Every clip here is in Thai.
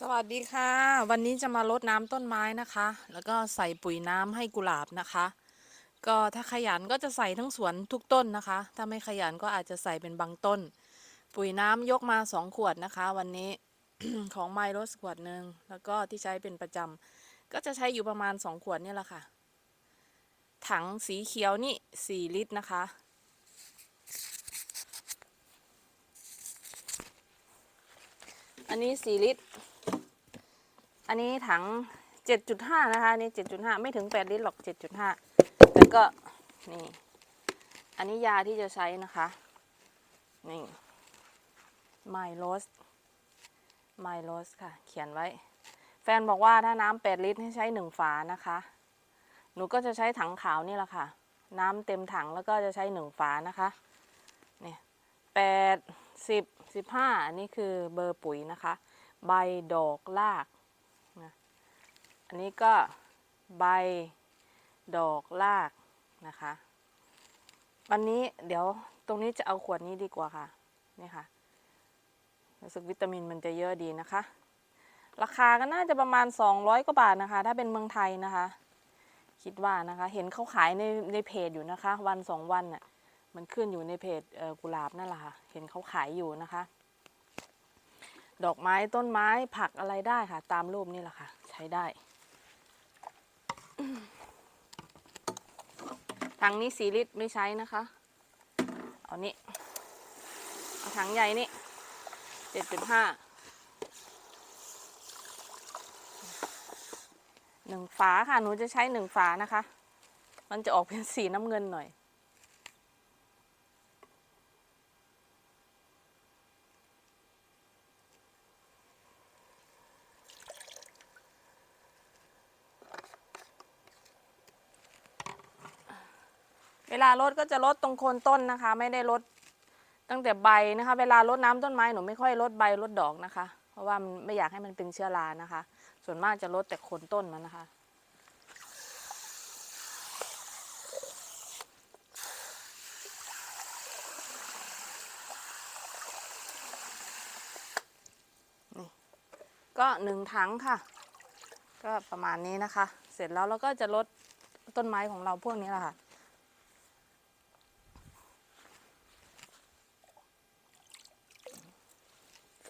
สวัสดีค่ะ วันนี้จะมารดน้ำต้นไม้นะคะ แล้วก็ใส่ปุ๋ยน้ำให้กุหลาบนะคะ ก็ถ้าขยันก็จะใส่ทั้งสวนทุกต้นนะคะ ถ้าไม่ขยันก็อาจจะใส่เป็นบางต้น ปุ๋ยน้ำยกมาสองขวดนะคะ วันนี้ของไมโรสขวดหนึ่งแล้วก็ที่ใช้เป็นประจำก็จะใช้อยู่ประมาณสองขวดนี่แหละค่ะ ถังสีเขียวนี่สี่ลิตรนะคะอันนี้สี่ลิตร อันนี้ถัง 7.5 นะคะนี่ 7.5 ไม่ถึง 8 ลิตรหรอก 7.5 แล้วก็นี่ อันนี้ยาที่จะใช้นะคะ นี่ไมโลสไมโลสค่ะ เขียนไว้ แฟนบอกว่าถ้าน้ำ8ลิตรให้ใช้ 1 ฝานะคะ หนูก็จะใช้ถังขาวนี่แหละค่ะ น้ำเต็มถังแล้วก็จะใช้ 1 ฝานะคะนี่แปดสิบสิบห้าอันนี้คือเบอร์ปุ๋ยนะคะ ใบดอกราก อันนี้ก็ใบดอกรากนะคะ วันนี้เดี๋ยวตรงนี้จะเอาขวดนี้ดีกว่าค่ะ นี่ค่ะ รู้สึกวิตามินมันจะเยอะดีนะคะ ราคาก็น่าจะประมาณ 200 กว่าบาทนะคะ ถ้าเป็นเมืองไทยนะคะ คิดว่านะคะ เห็นเขาขายในในเพจอยู่นะคะ วันสองวันน่ะ มันขึ้นอยู่ในเพจเกุหลาบนั่นแหละค่ะ เห็นเขาขายอยู่นะคะ ดอกไม้ต้นไม้ผักอะไรได้ค่ะ ตามรูปนี่แหละค่ะ ใช้ได้ ถังนี้สีลิตรไม่ใช้นะคะ เอานี้เอาถังใหญ่นี่เจ็ดจุดห้าหนึ่งฝาค่ะ หนูจะใช้หนึ่งฝานะคะ มันจะออกเป็นสีน้ำเงินหน่อย ลารดก็จะลดตรงโคนต้นนะคะ ไม่ได้ลดตั้งแต่ใบนะคะ เวลารดน้ำต้นไม้หนูไม่ค่อยลดใบลดดอกนะคะ เพราะว่ามันไม่อยากให้มันเป็นเชื้อรานะคะ ส่วนมากจะลดแต่โคนต้นมันนะคะ นี่ก็หนึ่งถังค่ะ ก็ประมาณนี้นะคะ เสร็จแล้วเราก็จะลดต้นไม้ของเราพวกนี้แหละค่ะ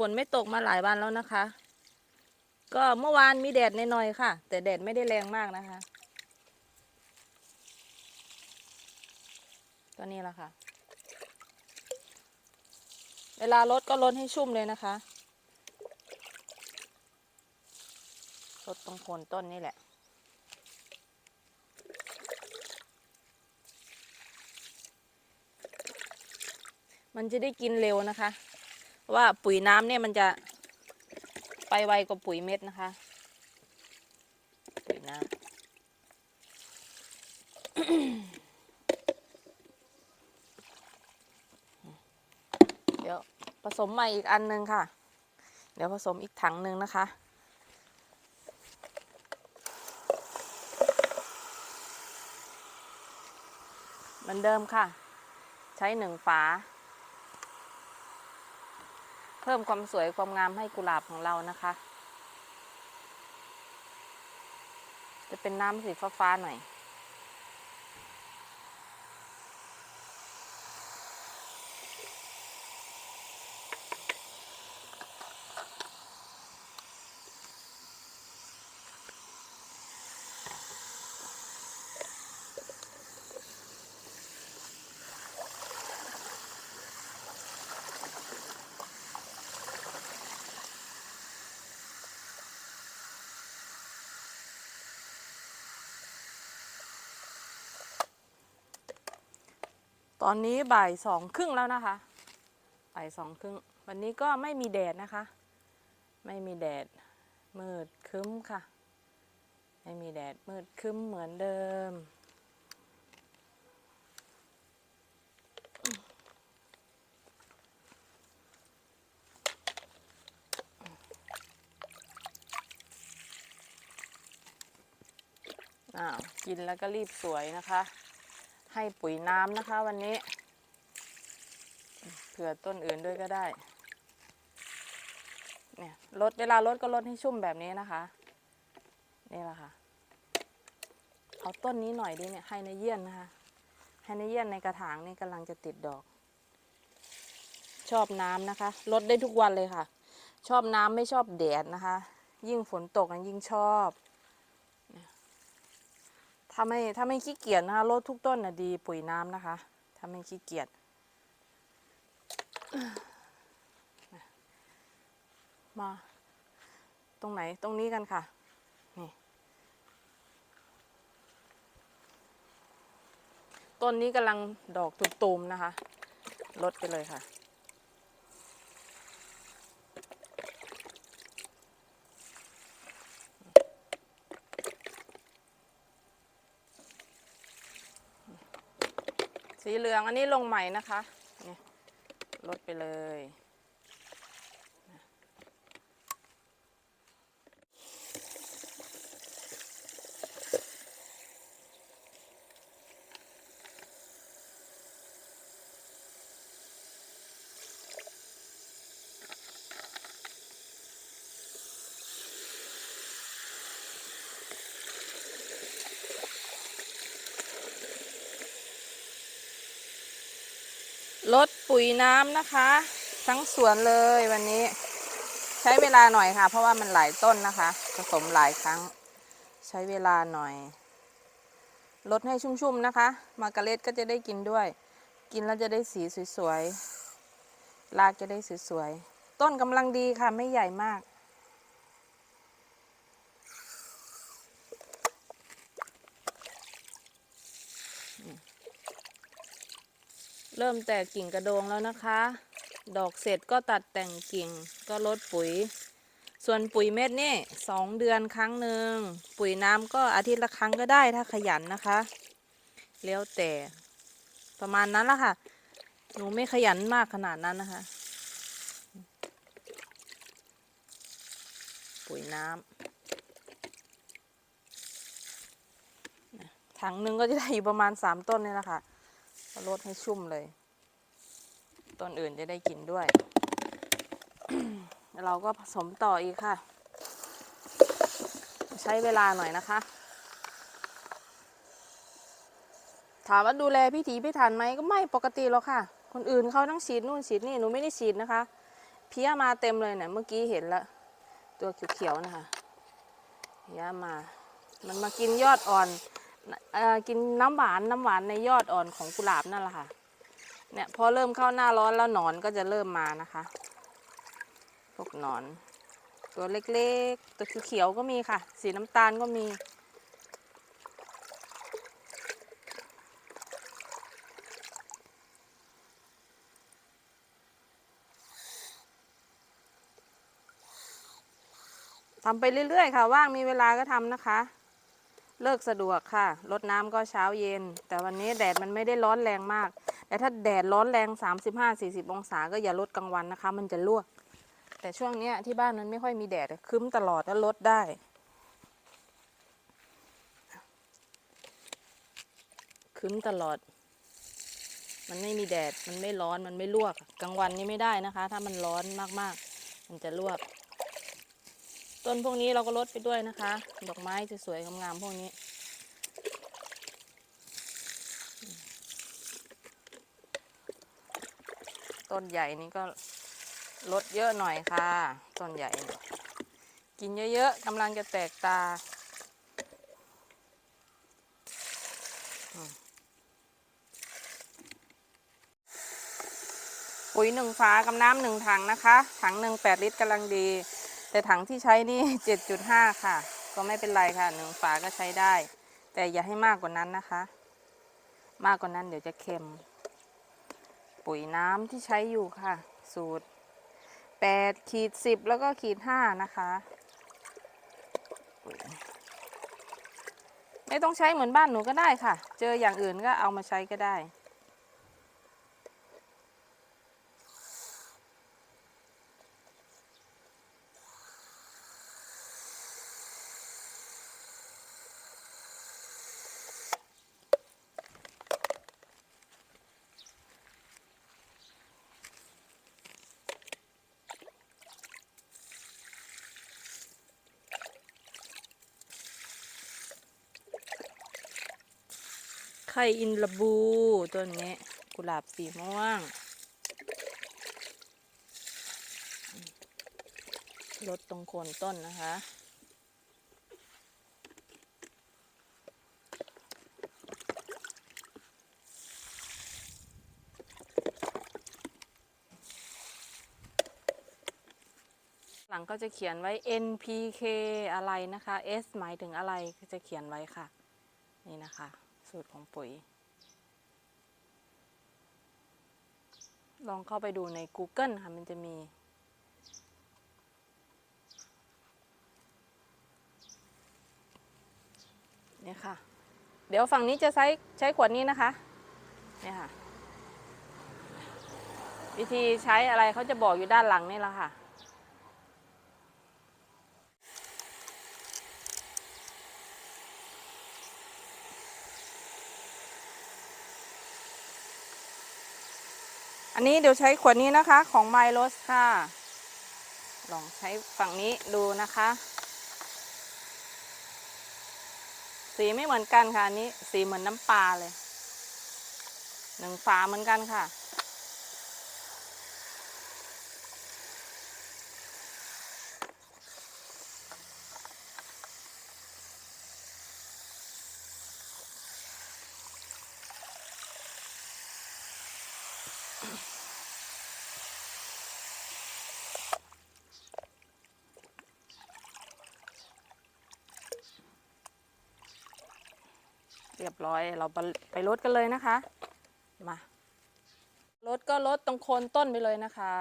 นไม่ตกมาหลายวันแล้วนะคะ ก็เมื่อวานมีแดดหน่อยๆค่ะ แต่แดดไม่ได้แรงมากนะคะก็นี่แหละค่ะ เวลาลดก็ลดให้ชุ่มเลยนะคะลดตรงโคนต้นนี่แหละมันจะได้กินเร็วนะคะ ว่าปุ๋ยน้ำเนี่ยมันจะไปไวกว่าปุ๋ยเม็ดนะคะ ปุ๋ยน้ำเดี๋ยวผสมใหม่อีกอันนึงค่ะ เดี๋ยวผสมอีกถังหนึ่งนะคะเหมือนเดิมค่ะ ใช้หนึ่งฝา เพิ่มความสวยความงามให้กุหลาบของเรานะคะ จะเป็นน้ำสีฟ้าๆหน่อย ตอนนี้บ่ายสองครึ่งแล้วนะคะบ่ายสองครึ่งวันนี้ก็ไม่มีแดดนะคะ ไม่มีแดด มืดคึ้มค่ะ ไม่มีแดดมืดคึ้มเหมือนเดิม อ้าว กินแล้วก็รีบสวยนะคะ ให้ปุ๋ยน้ำนะคะวันนี้ เผื่อต้นอื่นด้วยก็ได้ เนี่ยลดเวลาลดก็ลดให้ชุ่มแบบนี้นะคะ นี่แหละค่ะ เอาต้นนี้หน่อยดิเนี่ยไฮเนเยียนนะคะไฮเนเยียนในกระถางนี่กำลังจะติดดอก ชอบน้ำนะคะลดได้ทุกวันเลยค่ะ ชอบน้ำไม่ชอบแดดนะคะ ยิ่งฝนตกยิ่งชอบ ถ้าไม่ถ้าไม่ขี้เกียจนะคะลดทุกต้นนะดีปุ๋ยน้ำนะคะ ถ้าไม่ขี้เกียจมา ตรงไหนตรงนี้กันค่ะ นี่ ต้นนี้กำลังดอกตุ่มๆนะคะ ลดไปเลยค่ะ สีเหลืองอันนี้ลงใหม่นะคะนี่ลดไปเลย ลด ปุ๋ยน้ำนะคะ ทั้งสวนเลยวันนี้ ใช้เวลาหน่อยค่ะ เพราะว่ามันหลายต้นนะคะ ผสมหลายครั้ง ใช้เวลาหน่อยลดให้ชุ่มๆนะคะ มาการเล็ดก็จะได้กินด้วย กินแล้วจะได้สีสวยๆรากจะได้สวยๆต้นกำลังดีค่ะไม่ใหญ่มาก เริ่มแตกกิ่งกระโดงแล้วนะคะ ดอกเสร็จก็ตัดแต่งกิ่งก็ลดปุ๋ย ส่วนปุ๋ยเม็ดนี่สองเดือนครั้งหนึ่ง ปุ๋ยน้ำก็อาทิตย์ละครั้งก็ได้ถ้าขยันนะคะ แล้วแต่ประมาณนั้นละค่ะ หนูไม่ขยันมากขนาดนั้นนะคะ ปุ๋ยน้ำถังหนึ่งก็จะได้อยู่ประมาณสามต้นนี่แหละค่ะ ลดให้ชุ่มเลย ต้นอื่นจะได้กินด้วย เราก็ผสมต่ออีกค่ะ ใช้เวลาหน่อยนะคะ ถามว่าดูแลพิถีพิถันไหมก็ไม่ปกติหรอกค่ะ คนอื่นเขาต้องฉีดนู่นฉีดนี่หนูไม่ได้ฉีดนะคะ เพี้ยมาเต็มเลยเนี่ยเมื่อกี้เห็นล้วตัวเขียวๆนะคะเพี้ยมา มันมากินยอดอ่อน เอ่อกินน้ำหวานน้ำหวานในยอดอ่อนของกุหลาบนั่นแหละค่ะ เนี่ยพอเริ่มเข้าหน้าร้อนแล้วหนอนก็จะเริ่มมานะคะ พวกหนอน ตัวเล็กๆ ตัวเขียวๆก็มีค่ะ สีน้ำตาลก็มีทำไปเรื่อยๆ ค่ะ ว่างมีเวลาก็ทำนะคะ เลิกสะดวกค่ะรดน้ำก็เช้าเย็น แต่วันนี้แดดมันไม่ได้ร้อนแรงมาก แต่ถ้าแดดร้อนแรง 35-40 องศาก็อย่าลดกลางวันนะคะ มันจะลวก แต่ช่วงเนี้ยที่บ้านมันไม่ค่อยมีแดดครึ้มตลอดแล้วลดได้ครึ้มตลอด มันไม่มีแดดมันไม่ร้อนมันไม่ลวก กลางวันนี่ไม่ได้นะคะ ถ้ามันร้อนมากๆ มันจะลวก ต้นพวกนี้เราก็ลดไปด้วยนะคะ ดอกไม้สวยๆงามๆพวกนี้ ต้นใหญ่นี่ก็ลดเยอะหน่อยค่ะ ต้นใหญ่ กินเยอะๆกำลังจะแตกตาปุ๋ยหนึ่งฝากับน้ำหนึ่งถังนะคะ ถังหนึ่งแปดลิตรกำลังดี แต่ถังที่ใช้นี่ 7.5 ค่ะ ก็ไม่เป็นไรค่ะหนึ่งฝาก็ใช้ได้ แต่อย่าให้มากกว่านั้นนะคะ มากกว่านั้นเดี๋ยวจะเค็ม ปุ๋ยน้ำที่ใช้อยู่ค่ะ สูตร8ขีด10 แล้วก็ขีด5นะคะไม่ต้องใช้เหมือนบ้านหนูก็ได้ค่ะ เจออย่างอื่นก็เอามาใช้ก็ได้ ไข่อินระบูต้นนี้ กุหลาบสีม่วงลดตรงโคนต้นนะคะ หลังก็จะเขียนไว้ NPK อะไรนะคะ S หมายถึงอะไรก็จะเขียนไว้ค่ะ นี่นะคะ สูตรของปุ๋ย ลองเข้าไปดูใน Google ค่ะ มันจะมี เนี่ยค่ะ เดี๋ยวฝั่งนี้จะใช้ใช้ขวดนี้นะคะ เนี่ยค่ะ วิธีใช้อะไรเขาจะบอกอยู่ด้านหลังนี่แหละค่ะ นี้เดี๋ยวใช้ขวดนี้นะคะของไมโลสค่ะ ลองใช้ฝั่งนี้ดูนะคะ สีไม่เหมือนกันค่ะอันนี้สีเหมือนน้ำปลาเลยหนึ่งฝาเหมือนกันค่ะ เร้อย เราไปลดกันเลยนะคะ มาลดก็ลดตรงโคนต้นไปเลยนะคะ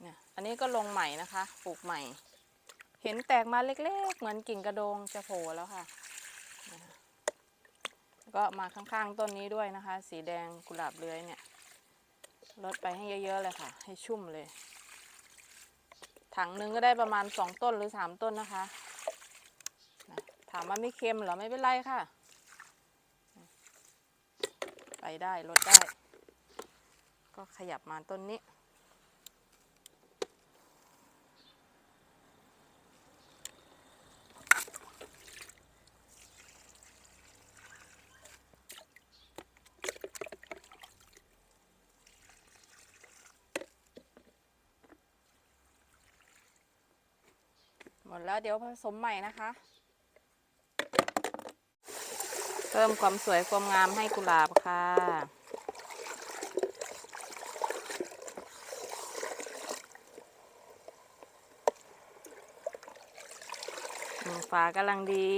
เนี่ยอันนี้ก็ลงใหม่นะคะปลูกใหม่ เห็นแตกมาเล็กๆ เหมือนกิ่งกระโดงจะโผล่แล้วค่ะ ก็มาข้างๆต้นนี้ด้วยนะคะ สีแดงกุหลาบเลื้อยเนี่ยลดไปให้เยอะๆเลยค่ะ ให้ชุ่มเลย ถังนึงก็ได้ประมาณสองต้นหรือสามต้นนะคะถามว่าไม่เค็มเหรอไม่เป็นไรค่ะ ได้ลดได้ ก็ขยับมาต้นนี้ หมดแล้วเดี๋ยวผสมใหม่นะคะ เพิ่มความสวยความงามให้กุหลาบค่ะฝากำลังดี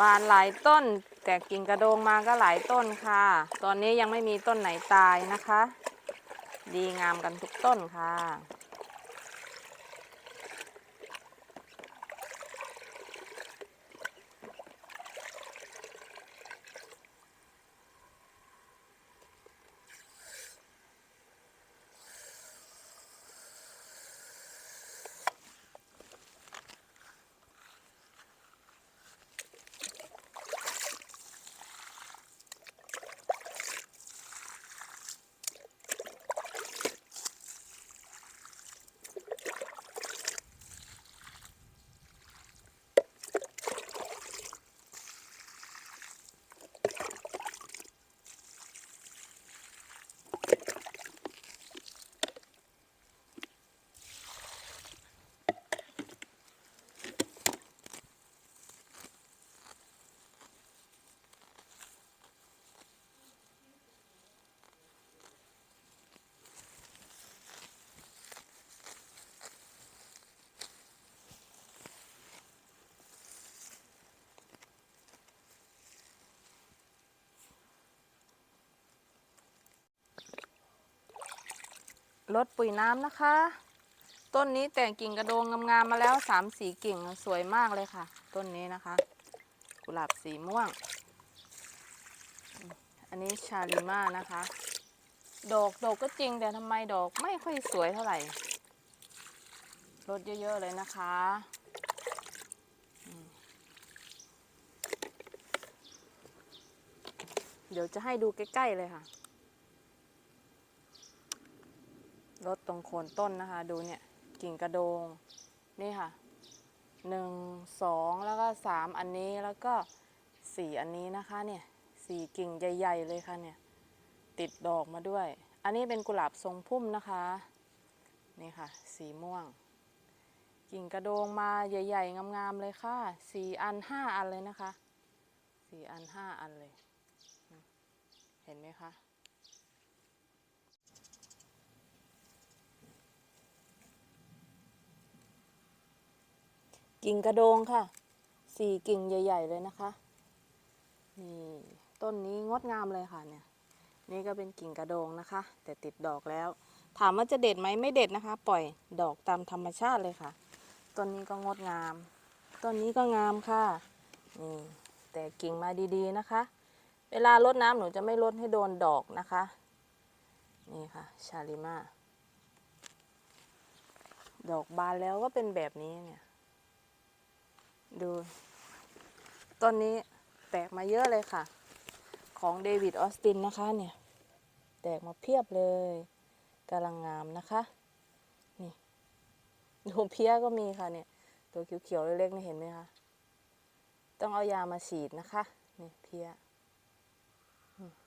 บานหลายต้น แต่กิ่งกระโดงมาก็หลายต้นค่ะ ตอนนี้ยังไม่มีต้นไหนตายนะคะ ดีงามกันทุกต้นค่ะ ลดปุ๋ยน้ำนะคะ ต้นนี้แต่งกิ่งกระโดงงามๆมาแล้วสามสีกิ่งสวยมากเลยค่ะ ต้นนี้นะคะ กุหลาบสีม่วง อันนี้ชาลิมานะคะ ดอกดอกก็จริงแต่ทำไมดอกไม่ค่อยสวยเท่าไหร่ลดเยอะๆเลยนะคะเดี๋ยวจะให้ดูใกล้ ๆ เลยค่ะ ลดตรงโคนต้นนะคะ ดูเนี่ยกิ่งกระโดง นี่ค่ะหนึ่งสองแล้วก็สามอันนี้แล้วก็สี่อันนี้นะคะเนี่ยสี่กิ่งใหญ่ ๆ เลยค่ะเนี่ยติดดอกมาด้วย อันนี้เป็นกุหลาบทรงพุ่มนะคะ นี่ค่ะ สีม่วง กิ่งกระโดงมาใหญ่ ๆ งามๆเลยค่ะสี่อันห้าอันเลยนะคะสี่อันห้าอันเลย เห็นไหมคะ กิ่งกระโดงค่ะสี่กิ่งใหญ่ ๆ เลยนะคะนี่ต้นนี้งดงามเลยค่ะเนี่ย นี่ก็เป็นกิ่งกระโดงนะคะ แต่ติดดอกแล้ว ถามว่าจะเด็ดไหมไม่เด็ดนะคะ ปล่อยดอกตามธรรมชาติเลยค่ะต้นนี้ก็งดงาม ต้นนี้ก็งามค่ะนี่แต่กิ่งมาดีๆนะคะ เวลารดน้ำหนูจะไม่รดให้โดนดอกนะคะ นี่ค่ะชาลิมาดอกบานแล้วก็เป็นแบบนี้เนี่ย ดูต้นนี้แตกมาเยอะเลยค่ะ ของเดวิดออสตินนะคะเนี่ย แตกมาเพียบเลยกำลังงามนะคะ นี่ดูเพี้ยก็มีค่ะเนี่ย ตัวเขียวๆเล็กๆนี่เห็นไหมคะ ต้องเอายามาฉีดนะคะนี่เพี้ย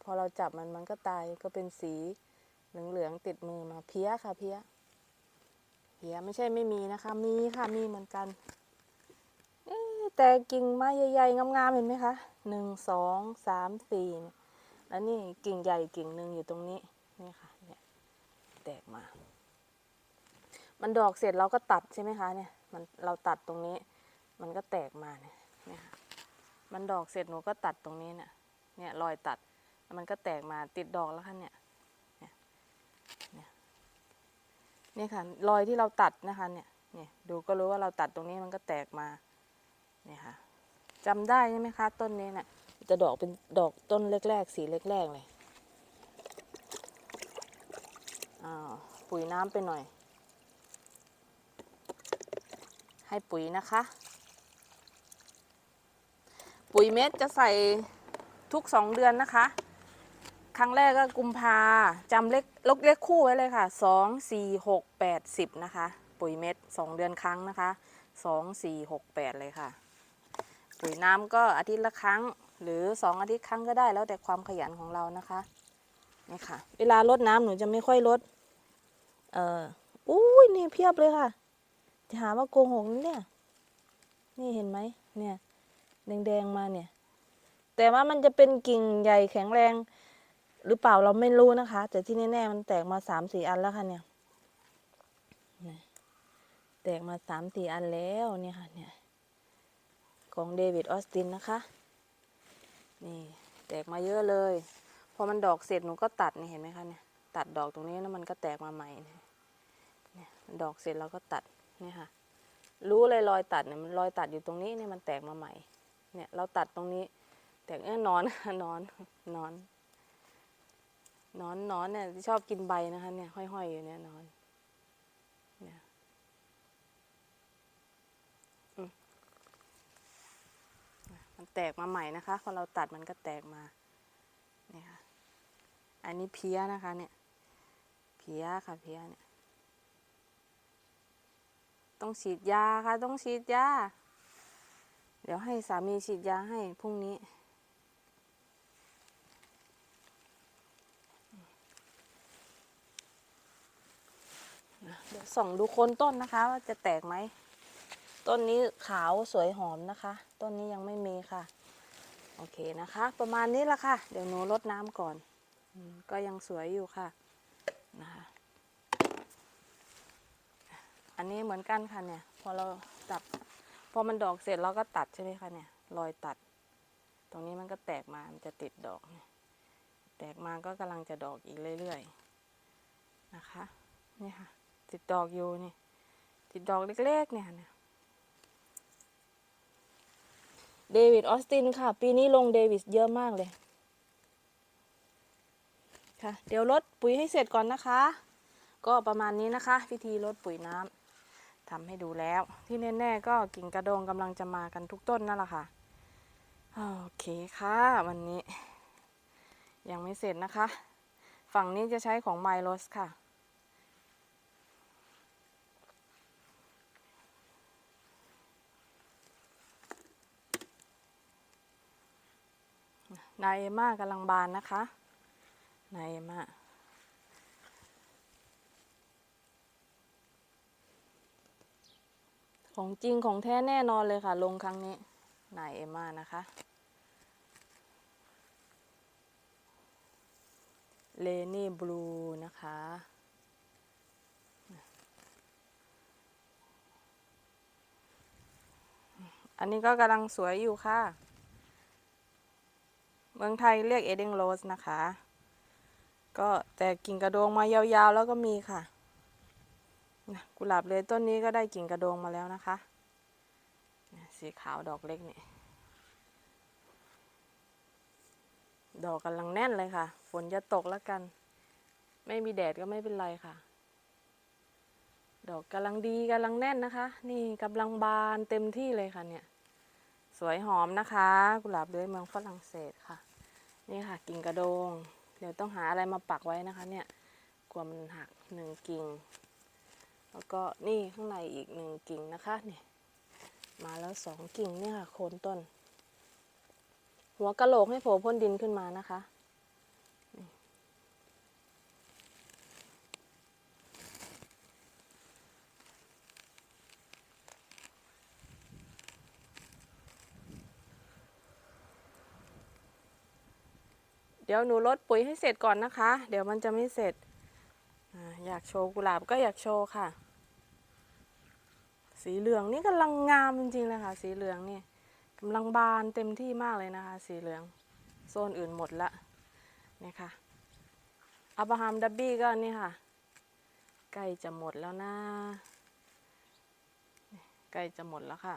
พอเราจับมันมันก็ตายก็เป็นสีเหลืองๆติดมือมาเพี้ยค่ะเพี้ยเพี้ยไม่ใช่ไม่มีนะคะ มีค่ะมีเหมือนกัน แต่กิ่งไม้ใหญ่ๆงามๆเห็นไหมคะหนึ่งสองสามสี่แล้วนี่กิ่งใหญ่กิ่งหนึ่งอยู่ตรงนี้นี่ค่ะเนี่ยแตกมา มันดอกเสร็จเราก็ตัดใช่ไหมคะเนี่ยมันเราตัดตรงนี้ มันก็แตกมาเนี่ยเนี่ยค่ะมันดอกเสร็จหนูก็ตัดตรงนี้เนี่ยเนี่ยรอยตัดมันก็แตกมาติดดอกแล้วค่ะเนี่ยเนี่ยเนี่ยนี่ค่ะรอยที่เราตัดนะคะเนี่ยเนี่ยดูก็รู้ว่าเราตัดตรงนี้มันก็แตกมา เนี่ยค่ะจำได้ใช่ไหมคะ ต้นนี้เนะ่ะจะดอกเป็นดอกต้นแรกๆ สีแรกๆเลยอ้าวปุ๋ยน้ำไปหน่อย ให้ปุ๋ยนะคะ ปุ๋ยเม็ดจะใส่ทุกสองเดือนนะคะ ครั้งแรกก็กุมภาจำเลขลกเลขคู่ไว้เลยค่ะสองสี่หกแปดสิบนะคะ ปุ๋ยเม็ดสองเดือนครั้งนะคะสองสี่หกแปดเลยค่ะ ปุ๋ยน้ำก็อาทิตย์ละครั้ง หรือสองอาทิตย์ครั้งก็ได้แล้วแต่ความขยันของเรานะคะนี่ค่ะ เวลารดน้ำหนูจะไม่ค่อยรดเอออุ้ยนี่เพียบเลยค่ะจะหาว่าโกงหกนะเนี่ย นี่เห็นไหมเนี่ยแดงๆมาเนี่ย แต่ว่ามันจะเป็นกิ่งใหญ่แข็งแรง หรือเปล่าเราไม่รู้นะคะ แต่ที่แน่ๆมันแตกมาสามสี่อันแล้วค่ะเนี่ยเนี่ยแตกมาสามสี่อันแล้วเนี่ยค่ะเนี่ย ของเดวิดออสตินนะคะ นี่แตกมาเยอะเลย พอมันดอกเสร็จหนูก็ตัดนี่เห็นไหมคะเนี่ยตัดดอกตรงนี้แล้วมันก็แตกมาใหม่เนี่ยดอกเสร็จเราก็ตัดเนี่ยค่ะ รู้เลยรอยตัดเนี่ยมันรอยตัดอยู่ตรงนี้เนี่ยมันแตกมาใหม่ เนี่ยเราตัดตรงนี้ แตกเอ้ยนอนนอนนอนนอนนอนเนี่ยชอบกินใบนะคะเนี่ยห้อยๆอยู่เนี่ยนอนเนี่ย มัน แตกมาใหม่นะคะ พอเราตัดมันก็แตกมาเนี่ยค่ะอันนี้เพี้ยนะคะเนี่ยเพี้ยค่ะเพี้ยเนี่ยต้องฉีดยาค่ะ ต้องฉีดยาเดี๋ยวให้สามีฉีดยาให้พรุ่งนี้ เดี๋ยวส่องดูโคนต้นนะคะ ว่าจะแตกไหม ต้นนี้ขาวสวยหอมนะคะ ต้นนี้ยังไม่มีค่ะ โอเคนะคะ ประมาณนี้ละค่ะ เดี๋ยวหนูรดน้ำก่อนอก็ยังสวยอยู่ค่ะนะคะอันนี้เหมือนกันค่ะเนี่ย พอเราตัดพอมันดอกเสร็จเราก็ตัดใช่ไหมคะเนี่ยรอยตัด ตรงนี้มันก็แตกมามันจะติดดอกเนี่ยแตกมาก็กำลังจะดอกอีกเรื่อยๆนะคะนี่ค่ะติดดอกอยู่นี่ติดดอกเล็กๆเนี่ยเนี่ย เดวิดออสตินค่ะ ปีนี้ลงเดวิดเยอะมากเลย ค่ะ เดี๋ยวลดปุ๋ยให้เสร็จก่อนนะคะ ก็ประมาณนี้นะคะ วิธีลดปุ๋ยน้ำทำให้ดูแล้ว ที่แน่ๆก็กิ่งกระโดงกำลังจะมากันทุกต้นนั่นแหละค่ะ โอเคค่ะ วันนี้ ยังไม่เสร็จนะคะ ฝั่งนี้จะใช้ของไมโลสค่ะ นายเอมากำลังบานนะคะนายเอมาของจริงของแท้แน่นอนเลยค่ะ ลงครั้งนี้นายเอมานะคะ เลนี่บลูนะคะอันนี้ก็กำลังสวยอยู่ค่ะ เมืองไทยเรียกเอเดนโรสนะคะ ก็แต่กิ่งกระโดงมายาวๆ แล้วก็มีค่ะกุหลาบเลยต้นนี้ก็ได้กิ่งกระโดงมาแล้วนะคะ สีขาวดอกเล็กนี่ ดอกกำลังแน่นเลยค่ะ ฝนจะตกแล้วกัน ไม่มีแดดก็ไม่เป็นไรค่ะ ดอกกำลังดีกำลังแน่นนะคะ นี่กำลังบานเต็มที่เลยค่ะเนี่ย สวยหอมนะคะ กุหลาบเลื้อยเมืองฝรั่งเศสค่ะ นี่ค่ะกิ่งกระโดง เดี๋ยวต้องหาอะไรมาปักไว้นะคะ เนี่ยกลัวมันหักหนึ่งกิ่ง แล้วก็นี่ข้างในอีกหนึ่งกิ่งนะคะเนี่ยมาแล้วสองกิ่งเนี่ยค่ะโคนต้น หัวกะโหลกให้โผล่พ้นดินขึ้นมานะคะ ดี๋ยวหนูลดปุ๋ยให้เสร็จก่อนนะคะ เดี๋ยวมันจะไม่เสร็จออยากโชว์กุหลาบก็อยากโชว์ค่ะ สีเหลืองนี่กำลังงามจริงๆเลยค่ะ สีเหลืองนี่กำลังบานเต็มที่มากเลยนะคะ สีเหลือง โซนอื่นหมดละนี่ค่ะอับราฮัมดับบี้ก็นี่ค่ะใกล้จะหมดแล้วนะใกล้จะหมดแล้วค่ะ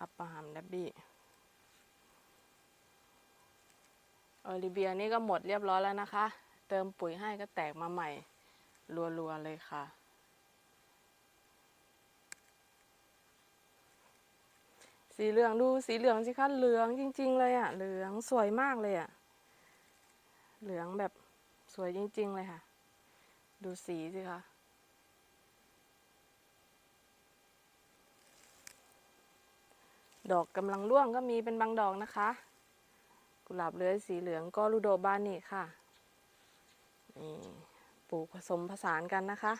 อับราฮัมดับบี้ ออลิเบียนี่ก็หมดเรียบร้อยแล้วนะคะ เติมปุ๋ยให้ก็แตกมาใหม่ รัวๆเลยค่ะ สีเหลืองดูสีเหลืองสิคะเหลืองจริง ๆ เลยอะเหลืองสวยมากเลยอะ เหลืองแบบสวยจริง ๆ เลยค่ะ ดูสีสิคะดอกกำลังร่วงก็มีเป็นบางดอกนะคะ กุหลาบเลื้อยสีเหลืองก็ลูโดบานิค่ะนี่ปลูกผสมผสานกันนะคะ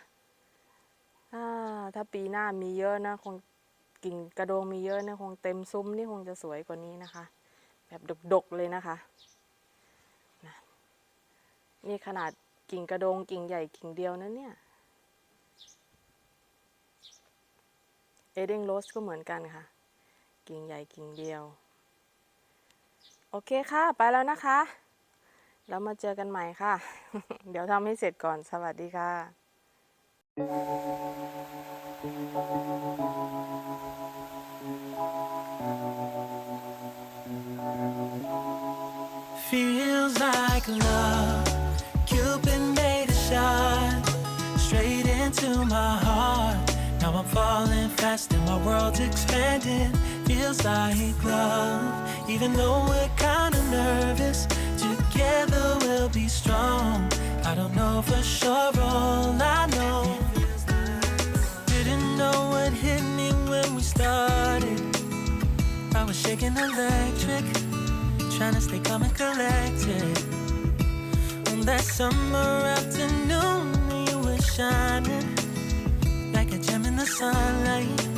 ถ้าถ้าปีหน้ามีเยอะนะคงกิ่งกระโดงมีเยอะเนี่ยคงเต็มซุ้มนี่คงจะสวยกว่านี้นะคะ แบบดกๆเลยนะคะนะนี่ขนาดกิ่งกระโดงกิ่งใหญ่กิ่งเดียวนะเนี่ยเอเดนโรสก็เหมือนกันค่ะ กิ่งใหญ่กิ่งเดียว โอเคค่ะ ไปแล้วนะคะ แล้วมาเจอกันใหม่ค่ะ เดี๋ยวทำให้เสร็จก่อน สวัสดีค่ะ Feels like love. Cupid made a shot straight into my heart. Now I'm falling fast and my world's expanding. Feels like love. Even though we're kinda nervous, together we'll be strong. I don't know for sure, all I know. Didn't know what hit me when we started. I was shaking electric trying to stay calm and collected. On that summer afternoon, you were shining like a gem in the sunlight.